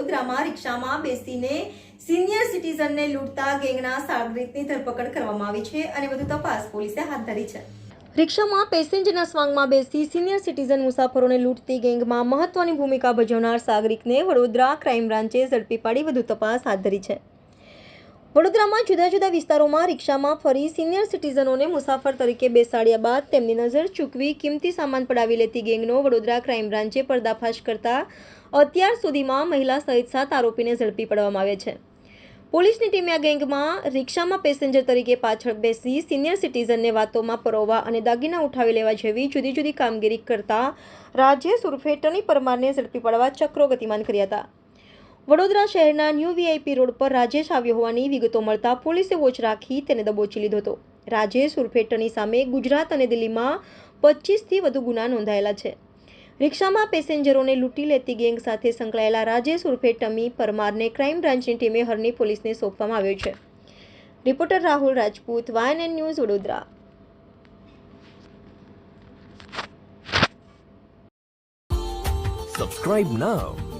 વડોદરામાં રિક્ષામાં બેસીને સિનિયર સિટીઝનને લૂંટતા ગેંગના સાગરીતની ધરપકડ કરવામાં આવી છે અને વધુ તપાસ પોલીસે હાથ ધરી છે. રિક્ષામાં પેસેન્જરના સ્વાંગમાં બેસી સિનિયર સિટીઝન મુસાફરોને લૂંટતી ગેંગમાં મહત્વની ભૂમિકા ભજવનાર સાગરિકને વડોદરા ક્રાઇમ બ્રાન્ચે ઝડપી પાડી વધુ તપાસ હાથ ધરી છે. વડોદરામાં જુદા જુદા વિસ્તારોમાં રિક્ષામાં ફરી સિનિયર સિટીઝનોને મુસાફર તરીકે બેસાડ્યા બાદ તેમની નજર ચૂકવી કિંમતી સામાન પડાવી લેતી ગેંગનો વડોદરા ક્રાઇમ બ્રાન્ચે પર્દાફાશ કરતા અત્યાર સુધીમાં મહિલા સહિત સાત આરોપીને ઝડપી પાડવામાં આવ્યા છે. પોલીસની ટીમે આ ગેંગમાં રિક્ષામાં પેસેન્જર તરીકે પાછળ બેસી સિનિયર સિટીઝનને વાતોમાં પરોવવા અને દાગીના ઉઠાવી લેવા જેવી જુદી જુદી કામગીરી કરતા રાજેશ ઉર્ફે ટની પરમારને ઝડપી પાડવા ચક્રો ગતિમાન કર્યા હતા. વડોદરા શહેરના ન્યૂ વીઆઈપી રોડ પર રાજેશ આવ્યો હોવાની વિગતો મળતા પોલીસે વોચ રાખી તેને દબોચી લીધો હતો. રાજેશ ઉર્ફે ટની સામે ગુજરાત અને દિલ્હીમાં પચીસથી વધુ ગુના નોંધાયેલા છે. રિક્ષામાં પેસેન્જરોને લૂંટી લેતી ગેંગ સાથે સંકળાયેલા રાજેશ ઉર્ફે ટમી પરમારને ક્રાઇમ બ્રાન્ચની ટીમે હરની પોલીસને સોંપવામાં આવ્યો છે. Reporter Rahul Rajput, YNN news Vadodara. Subscribe now